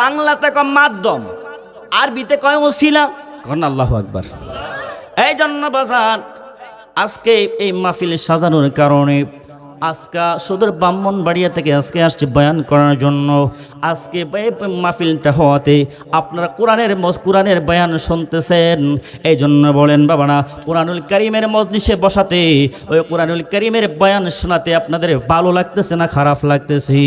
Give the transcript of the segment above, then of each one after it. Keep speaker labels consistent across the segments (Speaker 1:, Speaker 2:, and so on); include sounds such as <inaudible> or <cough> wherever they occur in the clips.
Speaker 1: বাংলাতে কয় মাধ্যম আরবিতে কয় ওসিলা। কন আল্লাহ আকবার। এই জন্য বাজার আজকে এই মাহফিল সাজানোর কারণে আজকে সুদূর ব্রাহ্মণবাড়িয়া থেকে আজকে আসছে বয়ান করার জন্য। আজকে মাহফিলটা হওয়াতে আপনারা কোরআনের মজ কোরআনের বয়ান শুনতেছেন। এই জন্য বলেন বাবা বাবারা কোরআনুল করিমের মজলিসে বসাতে ওই কোরআনুল করিমের বয়ান শোনাতে আপনাদের ভালো লাগতেছে না খারাপ লাগতেছে?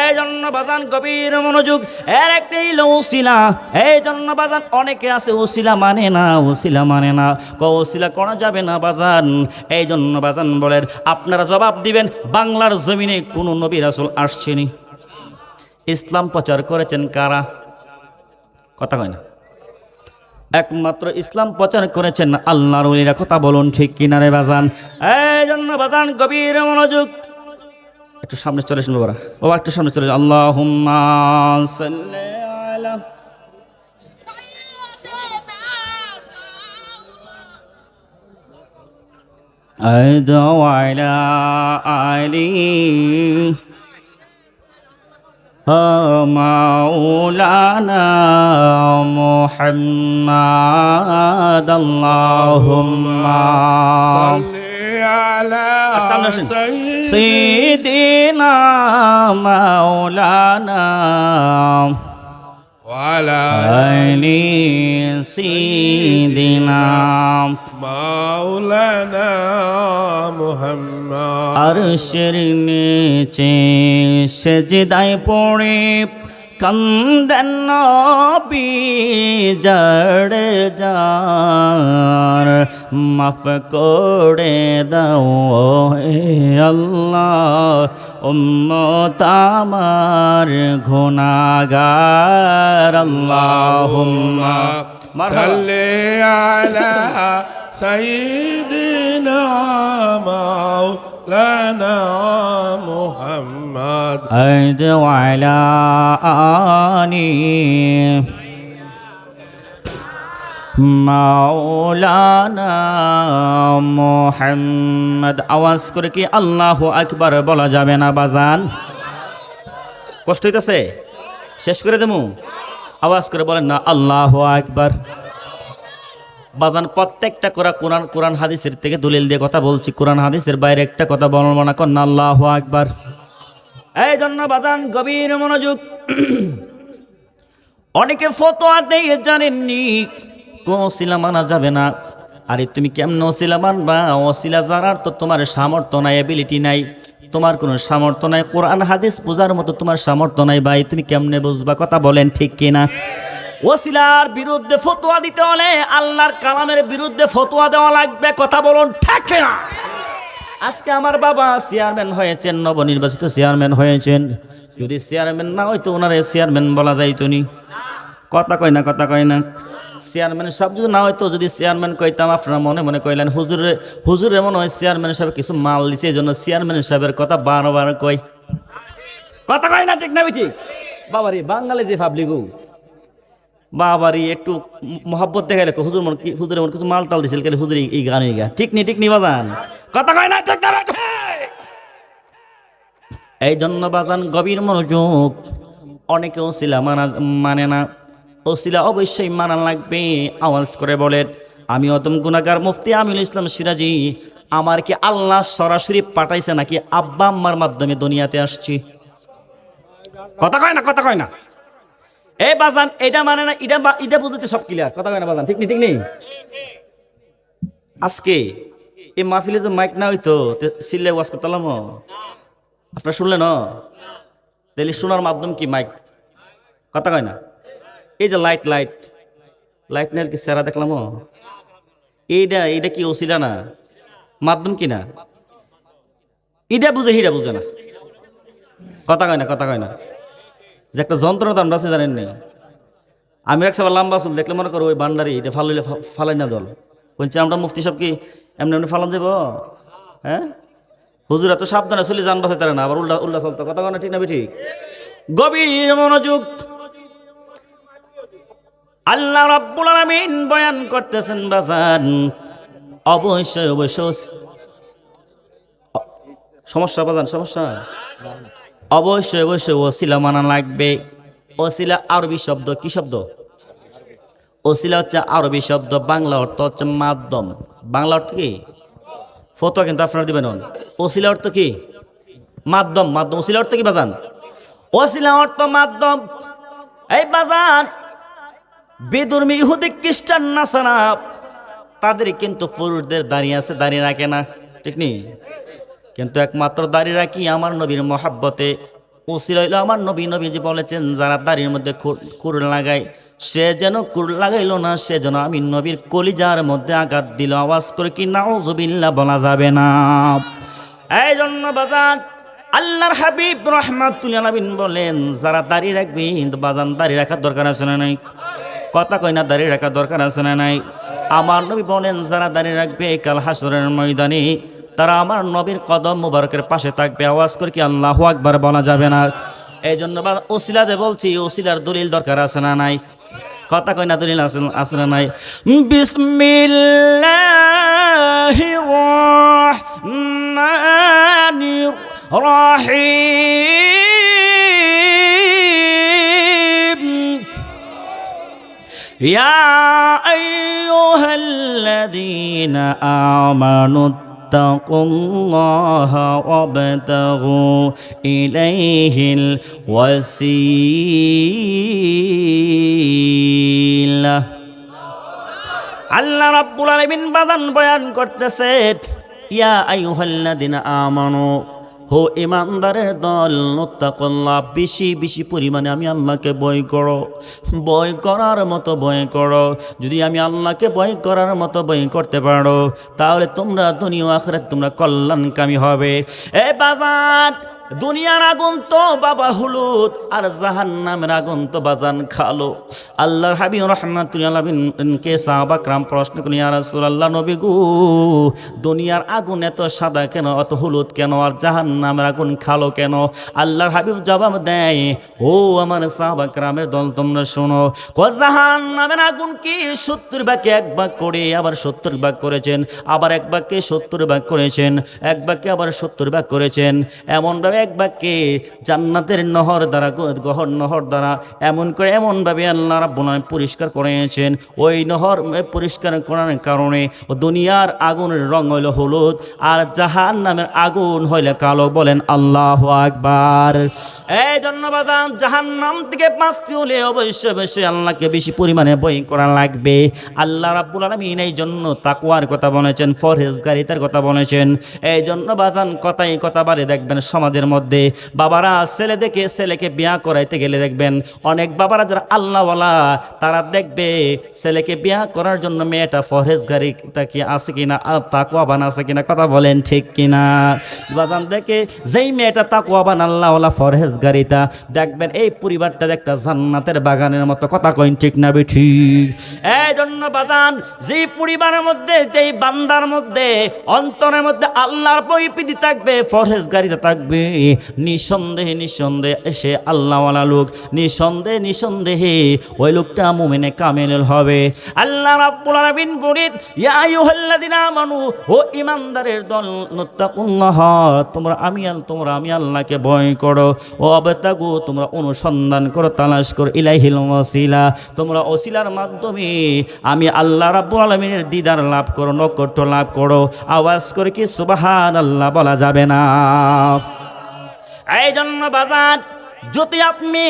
Speaker 1: এই জন্য বাজান গভীর মনোযোগ। এর একটাই হলো ওসিলা। এই জন্য বাজান অনেকে আছে, ওসিলা মানে না, ওসিলা মানে না। ক ওসিলা করা যাবে না বাজান। এই জন্য বাজান বলেন, আপনারা জবাব দিবেন, বাংলার জমিনে কোনো নবী রাসূল আসছেনি। ইসলাম প্রচার করেছেন কারা? কথা কয় না। একমাত্র ইসলাম প্রচার করেছেন আল্লাহর কথা বলুন ঠিক কিনারে বাজান? এই জন্য বাজান গভীর মনোযোগ। একটু সামনে চলে আসুন বাবারা বাবা একটু সামনে চলে আল্লাহ وعلى آله مولانا محمد اللهم
Speaker 2: صل على
Speaker 1: استنى شنو؟
Speaker 2: سيدنا
Speaker 1: سيدنا مولانا
Speaker 2: وعلى
Speaker 1: آل سيدنا
Speaker 2: مولانا محمد
Speaker 1: আরশের নিচে সেজদায় পড়ে কন্দন নবী জড় যার মাফ করে দাও হে আল্লাহ উম্মত আমার
Speaker 2: আলা সাইয়্যিদিনা মাও مولانا محمد
Speaker 1: أيد وعلى آله মাওলানা মোহাম্মদ আওয়াজ করে কি আল্লাহ আকবার বলা যাবে না বাজান কষ্ট হইতেছে শেষ করে দেবো আওয়াজ করে বলেন না আল্লাহ আকবার বাজান, প্রত্যেকটা করা কোরআন কোরআন হাদিসের থেকে দলিল দিয়ে কথা বলছি। কোরআন হাদিসের বাইরে একটা কথা বলব না কন্যা আল্লাহ আকবার। এই জন্য বাজান, গভীর মনোযোগ। <clears throat> অনেকে ফতোয়া দিয়ে জানেননি, কোন ওসিলা মানা যাবে না। আরে, তুমি কেমন ওসিলা মানবা? ওসিলা জানার তো তোমার সামর্থ্য নাই এবিলিটি নাই। তোমার কোনো সামর্থ্য নাই। কোরআন, হাদিস বোঝার মতো তোমার সামর্থ্য নাই। ভাই, তুমি কেমনে বুঝবা? কথা বলেন ঠিক কিনা? ওসিলার বিরুদ্ধে ফতোয়া দিতে হলে আল্লাহর কালামের বিরুদ্ধে ফতোয়া দেওয়া লাগবে, কথা বলুন, ঠিক না আজকে আমার বাবা চেয়ারম্যান হয়েছেন, নবনির্বাচিত চেয়ারম্যান হয়েছেন। যদি চেয়ারম্যান না হয়তো ওনারে চেয়ারম্যান বলা যাইতো নি। কথা কয় না, কথা কয় না। চেয়ারম্যান সব যদি না হয়তো যদি চেয়ারম্যান কইতাম, আপনারা মনে মনে কইলেন, হুজুরে হুজুরে মনে হয় চেয়ারম্যান সাহেব কিছু মাল দিছে এই জন্য চেয়ারম্যান সাহেবের কথা বারবার কই কথা কয় না, ঠিক না ঠিক বাবারি, বাঙালি যে ভাবলিগু বাবারি একটু মহাব্বত দেখাইলে হুজুর মন কি মন কিছু মাল টাল দিছিল কেন হুজুর এই গান এই গা? ঠিক নি ঠিক নি, বাজান। কথা কয় না, ঠিক না এই জন্য বাজান গভীর মনোযোগ, অনেকে ওসিলা মানা মানে না, ওসিলা অবশ্যই মানা লাগবে, আওয়াজ করে বলেন আমি অতম গুনাগার মুফতি আমিনুল ইসলাম সিরাজি, আমার কি আল্লাহ সরাসরি পাঠাইছে নাকি আব্বা আম্মার মাধ্যমে দুনিয়াতে আসছি? কথা কয় না, কথা কয় না। এই বাজান, এটা মানে না, এটা এটা বুঝতে সব ক্লিয়ার কথা কয় না বাজান, ঠিক নেই ঠিক নেই আজকে এই মাহফিলে যে মাইক না হইতো সিল্লে ওয়াজ করতাম আপনারা শুনলেন তাহলে শোনার মাধ্যম কি মাইক কথা কয় না? এই যে লাইট লাইট লাইট নেই কি সেরা দেখলাম এইটা এইটা কি ওসিলা না? মাধ্যম কি না? এটা বুঝে হিটা বুঝে না। কথা কয় না, কথা কয় না। যে একটা যন্ত্র তো আমরা আছে জানেন নি আমি এক সবার লম্বা চুল দেখলে মনে করো ওই বান্ডারি এটা ফালাইলে ফালাই না দল। বলছে আমরা মুফতি সব কি এমনি এমনি ফালান যাব হ্যাঁ? হুজুর এত সাবধানে চলে যান বাসে তারা না, আবার উল্টা উল্টা চলতো। কথা না ঠিক না ঠিক? গভীর মনোযোগ। আল্লাহ রাব্বুল আলামিন বয়ান করতেছেন, বাজান, অবশ্যই অবশ্যই। সমস্যা, বাজান, সমস্যা? অবশ্যই অবশ্যই ওসিলা মানা লাগবে। ওসিলা আরবি শব্দ, কি শব্দ? ওসিলা হচ্ছে আরবি শব্দ, বাংলা অর্থ হচ্ছে মাধ্যম। বাংলা অর্থ কি? ফটো কিন্তু আপনারা দিবেন। ওসিলা অর্থ কি? মাধ্যম মাধ্যম। ওসিলা অর্থ কি, বাজান? ওসিলা অর্থ মাধ্যম। এই বাজান, বেদুর্মী ইহুদি খ্রিস্টান নাসারা তাদের কিন্তু পুরুষদের দাঁড়িয়ে আছে, দাঁড়িয়ে রাখে না। ঠিক নেই? কিন্তু একমাত্র দাঁড়িয়ে রাখি আমার নবীর মহাব্বতে। ওসিল হইল আমার নবী নবী যে বলেছেন, যারা দাড়ির মধ্যে কুর লাগায়, সে যেন কুর লাগাইল না, সে যেন আমি নবীর কলিজার মধ্যে আঘাত দিল। আওয়াজ করে কি, নাউজুবিল্লাহ, বলা যাবে না। এই জন্য বাজান, আল্লাহর হাবিব রহমাতুল্লাহ নবীন বলেন, যারা দাড়ি রাখবি বাজান, দাড়ি রাখার দরকার আছে না নাই? কথা কই না দাঁড়িয়ে রাখার দরকার আছে না নাই? আমার নবী বলেন, যারা দাঁড়িয়ে রাখবে, কাল হাসরের ময়দানে তারা আমার নবীর কদম মুবারকের পাশে থাকবে আওয়াজ করে কি আল্লাহু আকবার বলা যাবে না এই জন্য বা ওসিলাতে বলছি ওসিলার দলিল দরকার আছে না নাই কথা কই না দলিল আছে আছে না নাই বিসমিল্লাহির রহমানির রহিম يا أيها الذين آمنوا اتقوا الله وابتغوا إليه الوسيلة আল্লাহ রাব্বুল আলামিন বাদান বয়ান করতেছে ইয়া আইয়ুহাল্লাযিনা আমানু হো ইমানদারের দল নত্তাকুল্লাহ বেশি বেশি পরিমাণে আমি আল্লাহকে বয় করো। বয় করার মতো বয় করো। যদি আমি আল্লাহকে বয় করার মতো বয় করতে পারো, তাহলে তোমরা দুনিয়া আখরাত তোমরা কল্যাণকামী হবে। এ বাজার দুনিয়ার আগুন তো বাবা হলুদ আর জাহান নামের আগুন তো বাজান খালো। আল্লাহর হাবি রহমাতুল্লাহকে সাহাবাকরাম প্রশ্ন করি আর রাসূলুল্লাহ, নবী গো, দুনিয়ার আগুন এত সাদা কেন, অত হলুদ কেন, আর জাহান নামের আগুন খালো কেন? আল্লাহর হাবিব জবাব দেয়, ও আমার সাহাবাকরামের দল, তোমরা শোনো ক জাহান নামের আগুন কি সত্তর ভাগে এক ভাগ করে, আবার সত্তর ভাগ করেছেন, আবার এক ভাগকে সত্তর ভাগ করেছেন, এক ভাগকে আবার সত্তর ভাগ করেছেন এমনভাবে এক বাক্যে, জান্নাতের নহর দ্বারা গহর নহর দ্বারা, এমন করে, এমনভাবে আল্লাহ রাব্বুল আলামিন পরিষ্কার করেছেন। ওই নহর পরিষ্কার করার কারণে দুনিয়ার আগুনের রং হইল হলুদ আর জাহান নামের আগুন হইলে কালো বলেন আল্লাহ আকবার। এই জন্য বাদাম জাহান নাম থেকে বাঁচতে হলে অবশ্যই অবশ্যই আল্লাহকে বেশি পরিমাণে বই করা লাগবে। আল্লাহ রাব্বুল আলামিন এই জন্য তাকুয়ার কথা বলেছেন, ফরহেজগারিতার কথা বলেছেন। এই জন্য বাজান কথাই কথা বারে দেখবেন সমাজের মধ্যে বাবারা ছেলে দেখে ছেলেকে বিয়া করাইতে গেলে দেখবেন অনেক বাবারা যারা আল্লাহওয়ালা, তারা দেখবে ছেলেকে বিয়া করার জন্য মেয়েটা ফরহেজগারিতা কি আছে কিনা, আর তাকুয়াবান আছে কিনা কথা বলেন ঠিক কিনা? বাজান দেখে যেই মেয়েটা তাকুয়াবান আল্লাহওয়ালা ফরহেজগারিতা দেখবেন এই পরিবারটা একটা জান্নাতের বাগানের মতো, কথা কইন ঠিক না বেঠি? এই জন্য বাজান, যেই পরিবারের মধ্যে, যেই বান্দার মধ্যে, অন্তরের মধ্যে আল্লাহর পরিপ্রীতি থাকবে ফরহেজগারিতা থাকবে। নিঃসন্দেহে নিঃসন্দেহে সে আল্লাহওয়ালা লোক, নিঃসন্দেহে নিঃসন্দেহে ওই লোকটা মুমিনে কামেল হবে। আল্লাহ রাব্বুল আলামিন বলেন, ইয়া আইয়ুহাল্লাযিনা আমানু, ও ইমানদারের দল নত্তাকুল্লাহ তোমরা আমি তোমরা আমি আল্লাহকে ভয় করো। ও আবতাগু, তোমরা অনুসন্ধান করো, তালাশ করো, ইলাইহিল ওয়াসিলা, তোমরা ওসিলার মাধ্যমে আমি আল্লাহ রাব্বুল আলামিনের দিদার লাভ করো নৈকট্য লাভ করো। আওয়াজ করে কি সুবহানাল্লাহ বলা যাবে না? এই জন্য বাজার যদি আপনি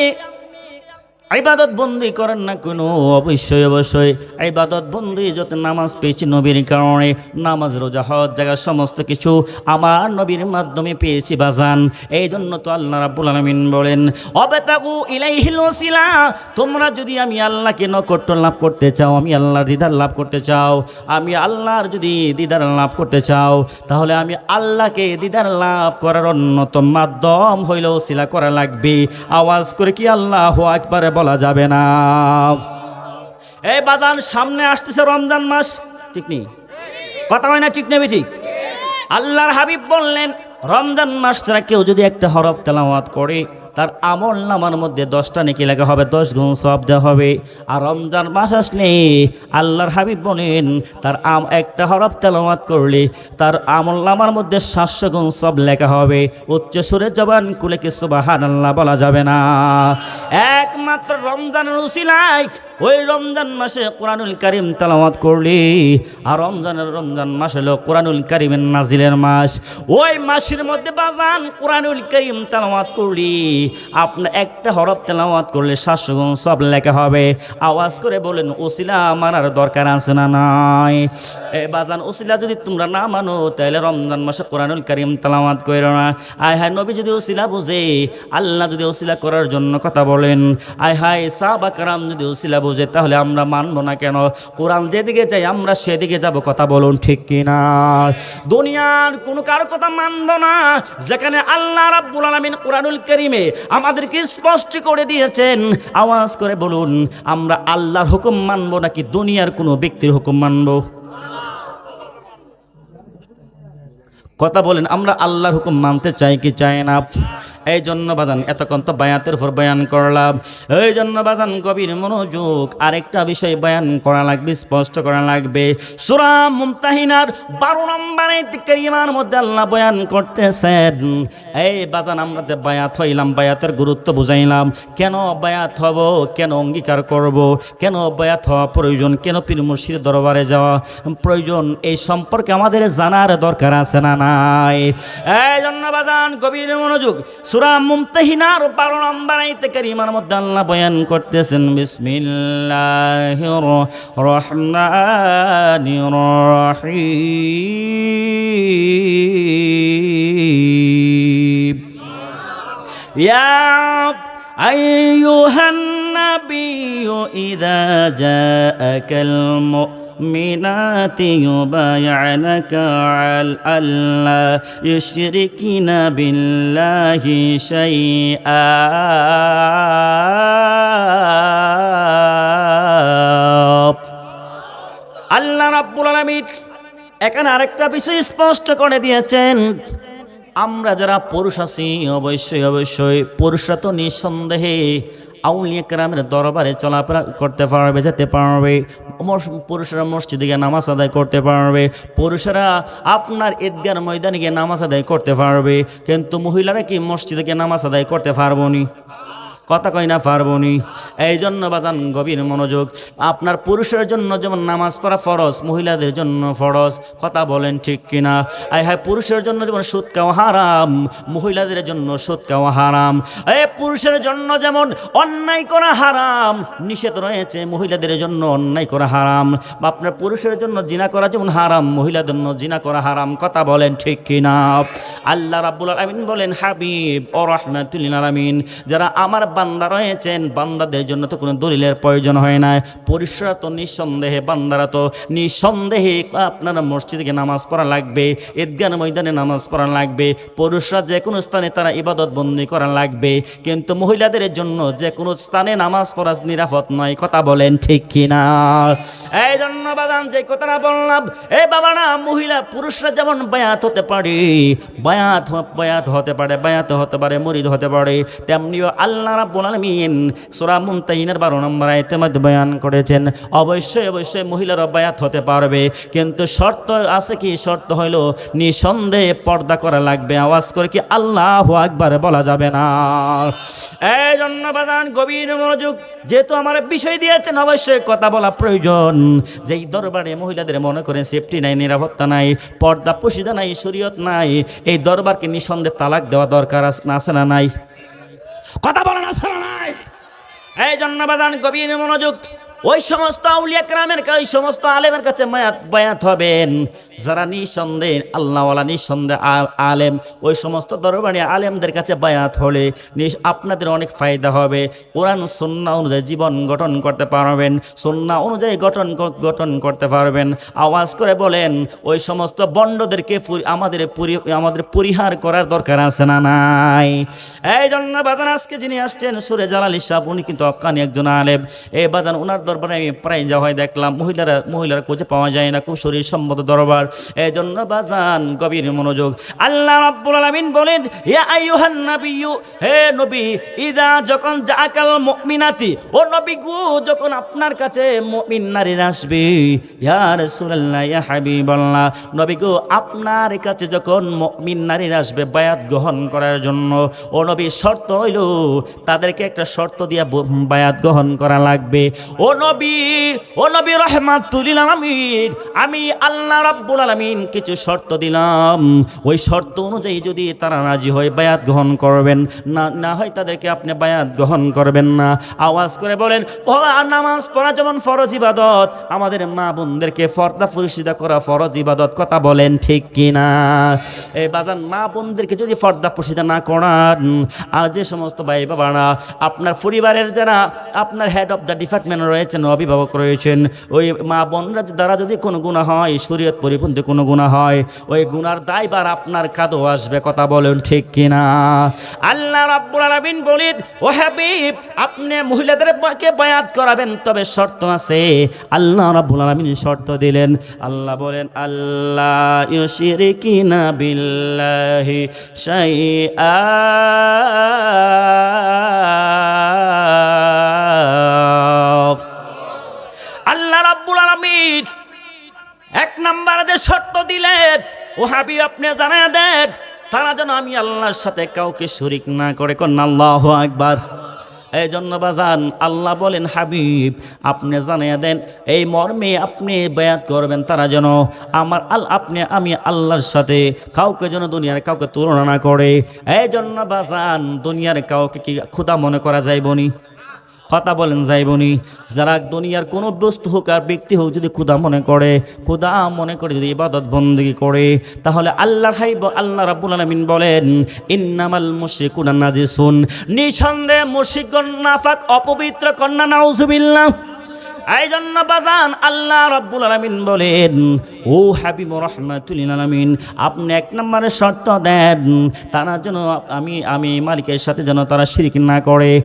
Speaker 1: ইবাদত বন্দি করেন না কোনো, অবশ্যই অবশ্যই। ইবাদত বন্দি যত নামাজ পেয়েছি নবীর কারণে, নামাজ, রোজা, হজ জায়গা সমস্ত কিছু আমার নবীর মাধ্যমে পেয়েছি বাজান। এই জন্য তো আল্লাহ রাব্বুল আলামিন বলেন, অবেতাগু ইলাইহিল ওসিলা তোমরা যদি আমি আল্লাহকে নকট্য লাভ করতে চাও, আমি আল্লাহর দিদার লাভ করতে চাও, আমি আল্লাহর যদি দিদার লাভ করতে চাও, তাহলে আমি আল্লাহকে দিদার লাভ করার অন্যতম মাধ্যম হইল ওসিলা করা লাগবে। আওয়াজ করে কি আল্লাহ একবারে বলা যাবে না। এই বাদান সামনে আসতেছে রমজান মাস। ঠিক নেই। কথা হয় না, ঠিক নেবে ঠিক আল্লাহর হাবিব বললেন, রমজান মাস ছাড়া কেউ যদি একটা হরফ তেলাওয়াত করে তার আমল নামার মধ্যে দশটা নেকি লেখা হবে, দশ গুণ সব দেওয়া হবে। আর রমজান মাস আসলে আল্লাহর হাবিব বলেন, তার আম একটা হরফ তেলামাত করলে তার আমল নামার মধ্যে সাতশো গুণ সব লেখা হবে। উচ্চ সুরে জবান কুলে কিছু বাহান আল্লাহ বলা যাবে না? একমাত্র রমজানের উসিলায় ওই রমজান মাসে কোরআনুল কারিম তেলাওয়াত করলি, আর রমজানের রমজান মাস হলো কোরআনুল কারিমের নাজিলের মাস। ওই মাসের মধ্যে বাজান কোরআনুল করিম তেলাওয়াত করলি আপনার একটা হরফ তেলাওয়াত করলে সাতশো সব লেখা হবে। আওয়াজ করে বলেন, ওসিলা আর দরকার আছে না নাই? এ বাজান, ওসিলা যদি তোমরা না মানো, তাহলে রমজান মাসে কোরআনুল করিম তেলাওয়াত করো না। আয় হায়, নবী যদি ওসিলা বুঝে, আল্লাহ যদি ওসিলা করার জন্য কথা বলেন। আয় হায় সাহাবা কারাম যদি ওসিলা বুঝে তাহলে আমরা মানবো না কেন? কোরআন যেদিকে যাই আমরা সেদিকে যাব, কথা বলুন ঠিক কিনা? দুনিয়ার কোনো কারও কথা মানবো না, যেখানে আল্লাহ রাব্বুল আলামিন কোরআনুল কারীমে আমাদেরকে স্পষ্ট করে দিয়েছেন। আওয়াজ করে বলুন, আমরা আল্লাহর হুকুম মানবো নাকি দুনিয়ার কোনো ব্যক্তির হুকুম মানবো? কথা বলেন, আমরা আল্লাহর হুকুম মানতে চাই কি চাই না? এই জন্য বাজান, এতক্ষণ তো বায়াতের উপর বয়ান করলাম। এই জন্য বাজান, গভীর মনোযোগ, আরেকটা বিষয় বয়ান করা লাগবে, স্পষ্ট করা লাগবে। সুরা মুমতাহিনার বারো নম্বর মধ্যে আল্লাহ বয়ান করতেছেন। এই বাজান, আমরা বায়াত হইলাম, বায়াতের গুরুত্ব বুঝাইলাম। কেন বায়াত হব, কেন অঙ্গীকার করব, কেন বায়াত হওয়া প্রয়োজন, কেন পীর মুর্শিদ দরবারে যাওয়া প্রয়োজন, এই সম্পর্কে আমাদের জানার দরকার আছে না নাই? এই জন্য বাজান, গভীর মনোযোগ সুরা মুমতাহিনার বারো নম্বর আইতে কারিমার মধ্যে আল্লাহ বয়ান করতেছেন বিসমিল্লাহির রহমানির রহিম يا أيها النبي إذا جاءك المؤمنات يبايعنك على ألا يشركن بالله شيئا আল্লাহ রাব্বুল আলামিন এখানে আরেকটা বিষয় স্পষ্ট করে দিয়েছেন আমরা যারা পুরুষ আছি অবশ্যই অবশ্যই পুরুষরা তো নিঃসন্দেহে আউলিয়া কেরামের দরবারে চলাফেরা করতে পারবে, যেতে পারবে। পুরুষরা মসজিদে গিয়ে নামাজ আদায় করতে পারবে। পুরুষরা আপনার ঈদগার ময়দানে গিয়ে নামাজ আদায় করতে পারবে। কিন্তু মহিলারা কি মসজিদে গিয়ে নামাজ আদায় করতে পারব নি? কথা কই না পারবনি। এই জন্য বাজান গভীর মনোযোগ। আপনার পুরুষের জন্য যেমন নামাজ পড়া ফরজ, মহিলাদের জন্য ফরজ, কথা বলেন ঠিক কিনা? আই হ্যাঁ পুরুষের জন্য যেমন সুদ খাওয়া হারাম, মহিলাদের জন্য সুদ খাওয়া হারাম। এ পুরুষের জন্য যেমন অন্যায় করা হারাম, নিষেধ রয়েছে, মহিলাদের জন্য অন্যায় করা হারাম। বা আপনার পুরুষের জন্য জিনা করা যেমন হারাম, মহিলাদের জন্য জিনা করা হারাম, কথা বলেন ঠিক কিনা? আল্লাহ রাব্বুল আলামিন বলেন, হাবিব ও রহমাতুল আলামিন, যারা আমার বান্দা রয়েছেন, বান্দাদের জন্য তো কোনো দলিলের প্রয়োজন হয় না পুরুষরা তো নিঃসন্দেহে বান্দারা তো। নিঃসন্দেহে আপনারা মসজিদে গিয়ে নামাজ পড়া লাগবে ঈদগান ময়দানে নামাজ পড়া লাগবে পুরুষরা যে কোনো স্থানে তারা ইবাদত বন্দি করা লাগবে। কিন্তু মহিলাদের জন্য যে কোনো স্থানে নামাজ পড়া নিরাপদ নয়, কথা বলেন ঠিক কিনা? এই জন্য বাদাম যে কথাটা বললাম, এ বাবা না, মহিলা পুরুষরা যেমন বায়াত হতে পারে, বায়াত বায়াত হতে পারে, বায়াত হতে পারে, মরিদ হতে পারে, তেমনিও আল্লাহ রাব্বুল আলামিন সূরা মুনতাহিনের 12 নম্বর আয়াতের মধ্যে বয়ান করেছেন, অবশ্যই অবশ্যই মহিলারা বায়াত হতে পারবে, কিন্তু শর্ত আছে কি? শর্ত হইল নিঃসন্দেহে পর্দা করা লাগবে। আওয়াজ করে কি আল্লাহু আকবার বলা যাবে না? এই জন্য বাদান গভীর মনোযোগ যেহেতু আমার বিষয় দিয়েছেন, অবশ্যই কথা বলা প্রয়োজন। যেই দরবারে মহিলাদের মনে করেন সেফটি নাই, নিরাপত্তা নাই, পর্দা পুশিদা নাই, শরীয়ত নাই, এই দরবারকে নিঃসন্দেহে তালাক দেওয়া দরকার আছে না নাই? কথা বলে না সারা নাই। এই জন্য বাদান গভীর মনোযোগ। ওই সমস্ত আউলিয়া ক্রামের ওই সমস্ত আলেমের কাছে মায়াত বায়াত হবেন। যারা নিঃসন্দেহ, আল্লাহওয়ালা নিঃসন্দেহ আলেম, ওই সমস্ত দরবারে আলেমদের কাছে বায়াত হলে আপনাদের অনেক ফায়দা হবে। কোরআন সন্না অনুযায়ী জীবন গঠন করতে পারবেন, সন্না অনুযায়ী গঠন গঠন করতে পারবেন। আওয়াজ করে বলেন, ওই সমস্ত বন্ডদেরকে আমাদের আমাদের পরিহার করার দরকার আছে না নাই? এই জন্য বাজান আজকে যিনি আসছেন সুরে জালালি সাহ উনি কিন্তু অক্কানি একজন আলেম। এই বাজান ওনার দরবার আমি প্রায় যা হয় দেখলাম, মহিলারা মহিলারা খুঁজে পাওয়া যায় না, খুব শরীর সম্মত দরবার। এই জন্য বাজান গভীর মনোযোগ। আল্লাহ রাব্বুল আলামিন বলেন, ইয়া আইয়ুহান নাবিয়্যু, হে নবী, ইদা যখন জাকাল মুমিনাতি, ও নবী গো, যখন আপনার কাছে মুমিন নারীরা আসবে, ইয়া রাসূলুল্লাহ, ইয়া হাবিবাল্লাহ, নবী গো, আপনার কাছে যখন মুমিন নারীরা আসবে বায়াত গ্রহণ করার জন্য, ও নবী শর্ত হইল, তাদেরকে একটা শর্ত দিয়া বায়াত গ্রহণ করা লাগবে। ও নবী, ও নবী রহমাতুলিল আলামিন, আমি আল্লাহ রাব্বুল আলামিন কিছু শর্ত দিলাম। ওই শর্ত অনুযায়ী যদি তারা রাজি হয় বায়াত গ্রহণ করবেন, না না হয় তাদেরকে আপনি বায়াত গ্রহণ করবেন না। আওয়াজ করে বলেন নামাজ পড়া যেমন ফরজ ইবাদত, আমাদের মা বোনদেরকে ফর্দা পরিষিদা করা ফরজ ইবাদত কথা বলেন ঠিক কিনা? এই বাজার মা বোনদেরকে যদি ফর্দা পরিষিদা না করান, আর যে সমস্ত ভাই বাবারা আপনার পরিবারের যারা, আপনার হেড অফ দ্য ডিপার্টমেন্ট রয়েছেন অভিভাবক রয়েছেন, ওই মা বোনরা দ্বারা যদি কোনো গুণা হয়, শরীয়ত পরিপন্থী কোনো গুণা হয়, ওই গুনার দায়বার আপনার কাদো আসবে, কথা বলেন ঠিক কিনা? আল্লাহ রাব্বুল আলামিন বলেন, ও হাবিব, আপনি মহিলাদেরকে বায়াত করাবেন? তবে শর্ত আছে, আল্লাহ রাব্বুল আলামিন শর্ত দিলেন, আল্লাহ বলেন, আল্লাহ ইউশরিকিনা বিল্লাহি শাইআ দিলেন। ও হাবিব, আপনি জানা দেন, তারা যেন আমি আল্লাহর সাথে কাউকে শরিক না করে কন্যা আল্লাহ একবার এই জন্য বাজান, আল্লাহ বলেন, হাবিব, আপনি জানিয়ে দেন, এই মর্মে আপনি বয়াত করবেন তারা যেন আমার আল, আপনি, আমি আল্লাহর সাথে কাউকে যেন দুনিয়ার কাউকে তুলনা না করে। এই জন্য বাজান, দুনিয়ার কাউকে কি ক্ষুদা মনে করা যাইবনি? কথা বলেন যাইবনি, যারা দুনিয়ার কোনো বস্তু হোক আর ব্যক্তি হোক যদি ক্ষুদা মনে করে ক্ষুদা মনে করে যদি ইবাদত বন্দী করে, তাহলে আল্লাহ হাই আল্লাহ রাব্বুল আলামিন বলেন, ইন্নামাল মুশরিকুনা নাজিসুন। নিঃসন্দেহে মুশরিকগণ নাফাক অপবিত্র কন্যা নাউজুবিল্লাহ। এই জন্য বাজান আল্লাহ রাব্বুল আলামিন বলেন, ও হাবিব রহমাতুল আলামিন, আপনি এক নম্বরের শর্ত দেন, তারা যেন আমি আমি মালিকের সাথে যেন তারা শিরিক না করে।